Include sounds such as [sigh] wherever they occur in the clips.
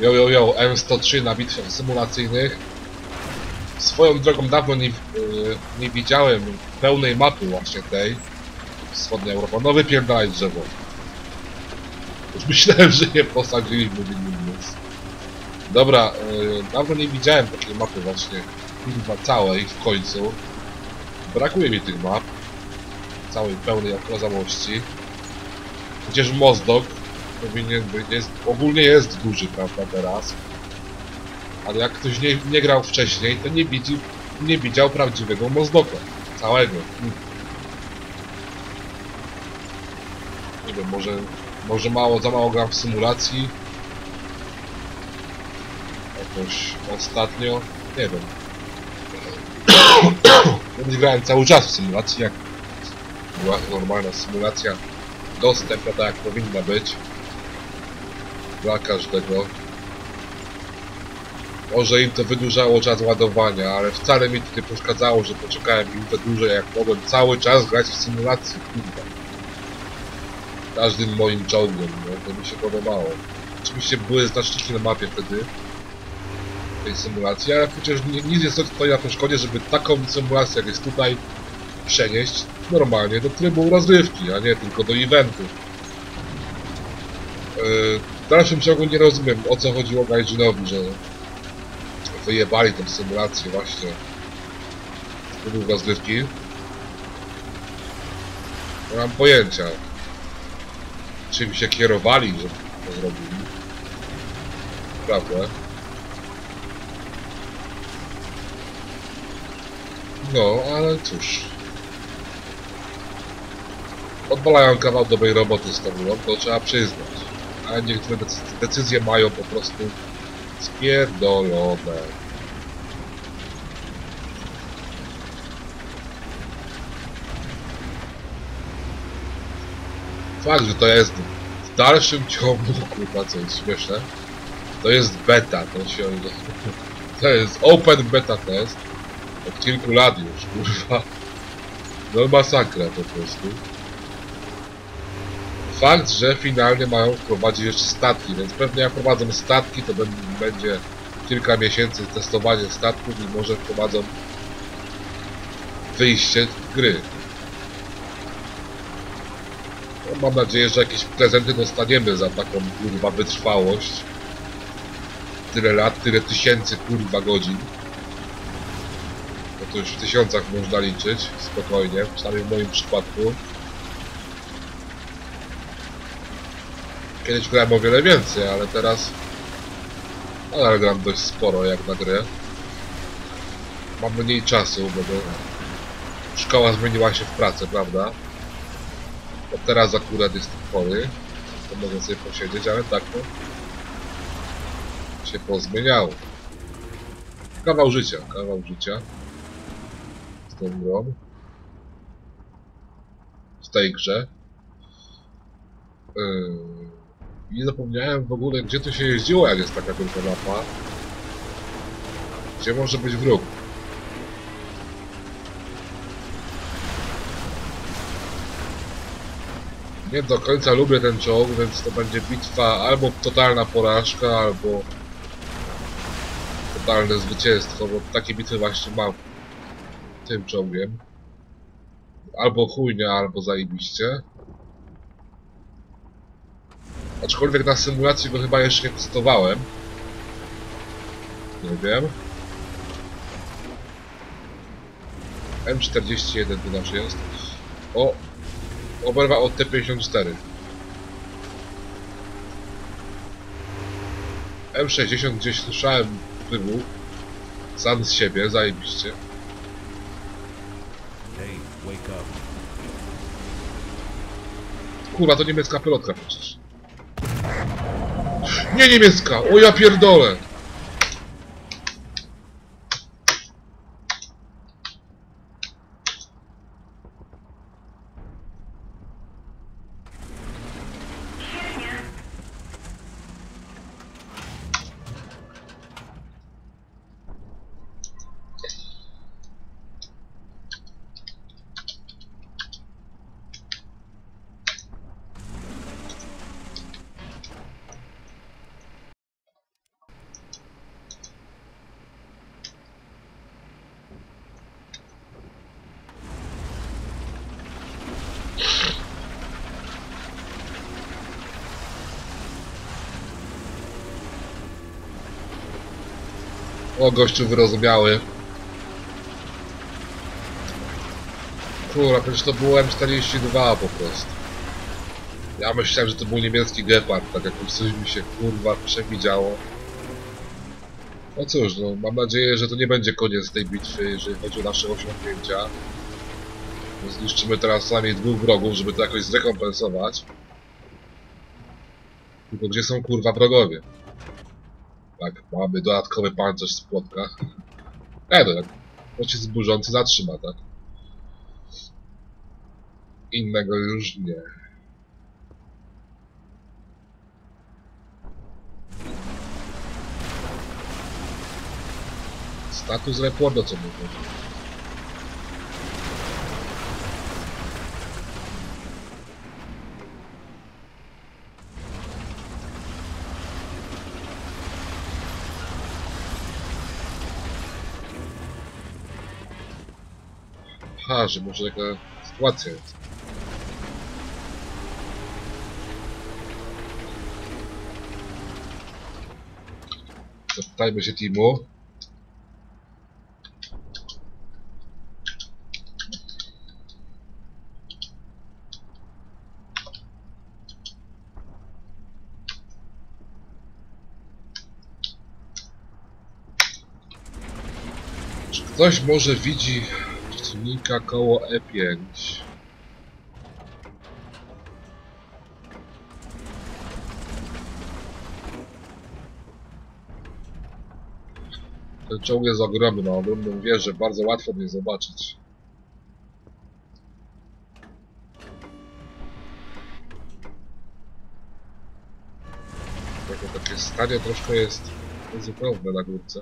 Yo, yo, yo, M103 na bitwach symulacyjnych. Swoją drogą dawno nie, yy, nie widziałem pełnej mapy właśnie tej. Wschodnia Europa. No wypierdalaj drzewo. Już myślałem, że nie posadziliśmy w innym miejscu. Dobra, yy, dawno nie widziałem takiej mapy właśnie. Kurwa całej w końcu. Brakuje mi tych map. Całej pełnej okazałości. Chociaż Mozdok powinien być, jest, ogólnie jest duży, prawda, teraz. Ale jak ktoś nie, nie grał wcześniej, to nie widzi, nie widział prawdziwego Mozdoka. Całego. Nie wiem, może, może mało, za mało gram w symulacji. Jakoś ostatnio, nie wiem. Kiedyś grałem cały czas w symulacji, jak była normalna symulacja dostępna tak jak powinna być dla każdego. Może im to wydłużało czas ładowania, ale wcale mi to nie przeszkadzało, że poczekałem to dłużej jak mogłem cały czas grać w symulacji, kurwa. Każdym moim czołgiem, no, to mi się podobało. Oczywiście były znaczniki na mapie wtedy tej symulacji, ale przecież ni- nic nie stoi na przeszkodzie, żeby taką symulację jak jest tutaj przenieść normalnie do trybu rozrywki, a nie tylko do eventu. Yy, w dalszym ciągu nie rozumiem o co chodziło Gaijinowi, że wyjebali tę symulację właśnie z trybu rozrywki. Nie mam pojęcia czym się kierowali, że to zrobili. Prawda? No, ale cóż. Odwalają kawał dobrej roboty z grą, to trzeba przyznać. Ale niektóre decy- decyzje mają po prostu spierdolone. Fakt, że to jest w dalszym ciągu, kurwa, co jest śmieszne, to jest beta, to się... [laughs] To jest open beta test od kilku lat już, kurwa. No masakra po prostu. Fakt, że finalnie mają wprowadzić jeszcze statki, więc pewnie jak wprowadzą statki, to będzie kilka miesięcy testowania statków i może wprowadzą wyjście gry. No, mam nadzieję, że jakieś prezenty dostaniemy za taką kurwa wytrwałość. Tyle lat, tyle tysięcy kurwa godzin. No to już w tysiącach można liczyć, spokojnie, przynajmniej w moim przypadku. Kiedyś grałem o wiele więcej, ale teraz nadal gram dość sporo jak na grę. Mam mniej czasu, bo szkoła zmieniła się w pracę, prawda? Bo teraz akurat jestem chory, to mogę sobie posiedzieć, ale tak to się pozmieniało. Kawał życia, kawał życia z tą grą. W tej grze. Yy, I zapomniałem w ogóle, gdzie to się jeździło, jak jest taka tylko mapa. Gdzie może być wróg? Nie do końca lubię ten czołg, więc to będzie bitwa albo totalna porażka, albo totalne zwycięstwo, bo takie bitwy właśnie mam tym czołgiem. Albo chujnia, albo zajebiście. Aczkolwiek na symulacji go chyba jeszcze nie testowałem. Nie wiem. M41 tu nasz jest. O! Oberwa od T54. M60 gdzieś słyszałem wybuch. Sam z siebie, zajebiście. Kurwa, to niemiecka pilotka przecież. Nie niemiecka! O ja pierdolę! O, gościu wyrozumiały. Kurwa, przecież to było M42 po prostu. Ja myślałem, że to był niemiecki Gepard, tak jakoś coś mi się kurwa przewidziało. No cóż, no, mam nadzieję, że to nie będzie koniec tej bitwy, jeżeli chodzi o nasze osiągnięcia. No, Zniszczymy teraz najmniej dwóch wrogów, żeby to jakoś zrekompensować. Tylko gdzie są kurwa wrogowie? Tak, mamy dodatkowy pancerz z płotka. E, no, jak pocisk burzący zatrzyma, tak? Innego już nie. Status reportu, co mówię. Aha, że może taka sytuacja jest. Zapytajmy się. Czy ktoś może widzi przeciwnika koło E E5? Ten czołg jest ogromny, ogromną wieżę, bardzo łatwo mnie zobaczyć. Takie stanie troszkę jest ryzykowne na górce.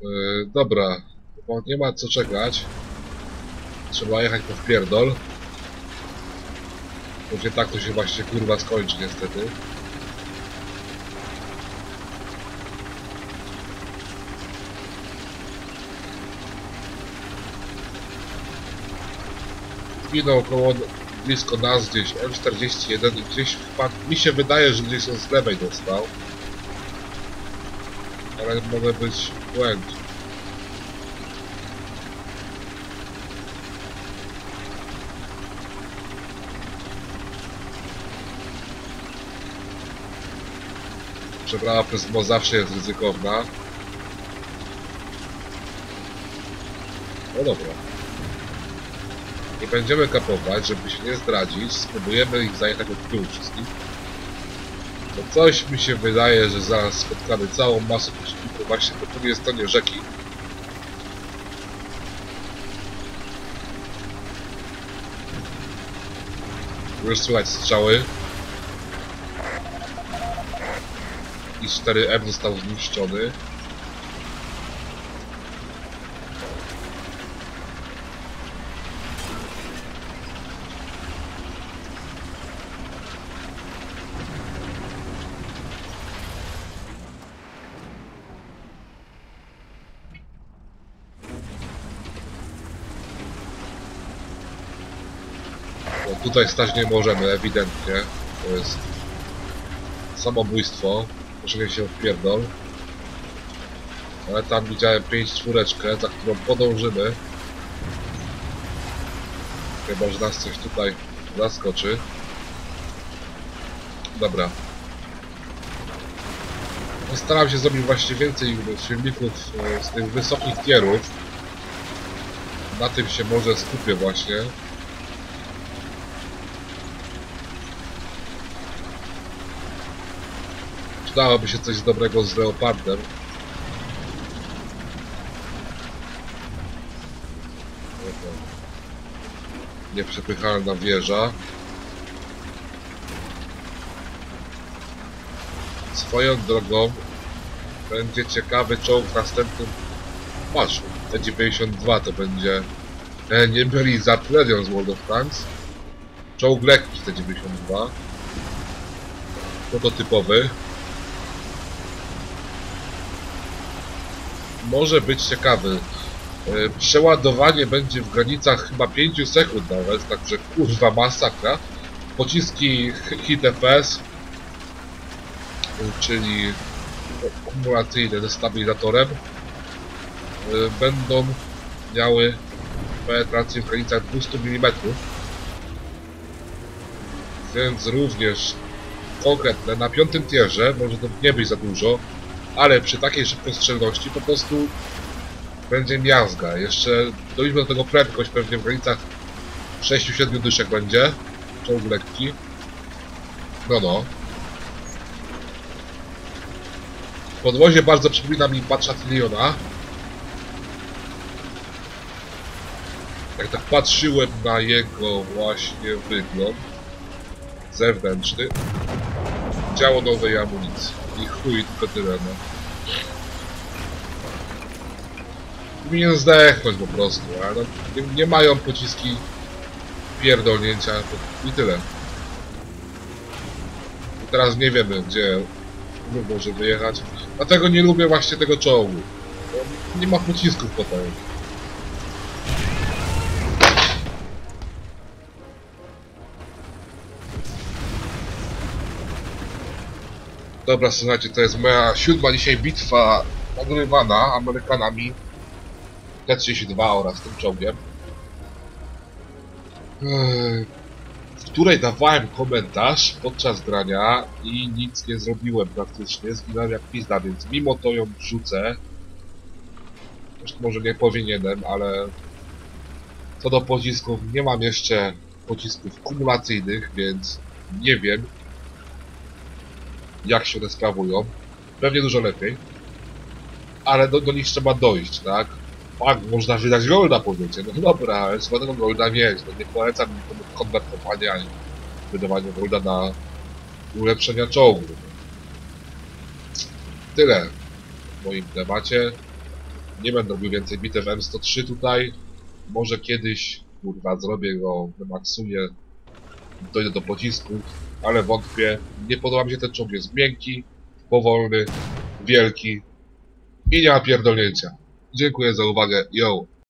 Yy, dobra, bo nie ma co czekać. Trzeba jechać po wpierdol. Bo tak to się właśnie kurwa skończy niestety. Zginął około blisko nas gdzieś M41 i gdzieś wpadł. Mi się wydaje, że gdzieś on z lewej dostał. Ale może być błęd. Przeprawa przez most zawsze jest ryzykowna. No dobra. Nie będziemy kapować, żeby się nie zdradzić. Spróbujemy ich zajechać od tyłu wszystkich. Bo coś mi się wydaje, że zaraz spotkamy całą masę przeciwników właśnie po drugiej stronie rzeki. Już słychać strzały. I 4M został zniszczony. Tutaj stać nie możemy, ewidentnie. To jest samobójstwo. Poszedłem się w pierdol. Ale tam widziałem 5 czwóreczkę, za którą podążymy. Chyba, że nas coś tutaj zaskoczy. Dobra. Postaram się zrobić właśnie więcej filmików e, z tych wysokich tierów. Na tym się może skupię właśnie. Przydałoby się coś dobrego z Leopardem. Nieprzepychalna wieża. Swoją drogą będzie ciekawy czołg w następnym paszu. T92 to będzie e, nie byli z artylerią z World of Tanks. Czołg lekki T92. Prototypowy. Może być ciekawy. E, Przeładowanie będzie w granicach chyba 5 sekund nawet, także kurwa masakra. Pociski Hit e, czyli kumulacyjne ze stabilizatorem y, będą miały penetrację w granicach 200 mm. Więc również konkretne na piątym tierze może to nie być za dużo, ale przy takiej szybkostrzelności po prostu będzie miazga. Jeszcze dojdziemy do tego prędkość pewnie w granicach 6-7 dyszek będzie. Czołg lekki. No no. Podwozie bardzo przypomina mi Batrzatyliona. Jak tak patrzyłem na jego właśnie wygląd zewnętrzny, działo nowej amunicji. I chuj, tylko tyle, no. Powinien zdechnąć po prostu, ale no, nie, nie mają pociski pierdolnięcia to i tyle. I teraz nie wiemy, gdzie może wyjechać. Dlatego nie lubię właśnie tego czołgu. Nie ma pocisków potem. Dobra, słuchajcie, to jest moja siódma dzisiaj bitwa nagrywana Amerykanami T-32 oraz tym czołgiem. W której dawałem komentarz podczas grania i nic nie zrobiłem praktycznie, zginąłem jak pizda, więc mimo to ją wrzucę. Zresztą może nie powinienem, ale co do pocisków, nie mam jeszcze pocisków kumulacyjnych, więc nie wiem jak się one sprawują. Pewnie dużo lepiej. Ale do, do nich trzeba dojść, tak? Tak, można wydać golda, powiecie. No dobra, ale trzeba tego golda mieć. No nie polecam nikomu konwertowania ani wydawania golda na ulepszenia czołgu. Tyle w moim temacie. Nie będę robił więcej bitew M103 tutaj. Może kiedyś, kurwa, zrobię go, wymaksuję, dojdę do pocisków, ale wątpię. Nie podoba mi się ten czołg, jest miękki, powolny, wielki i nie ma pierdolnięcia. Dziękuję za uwagę, yo!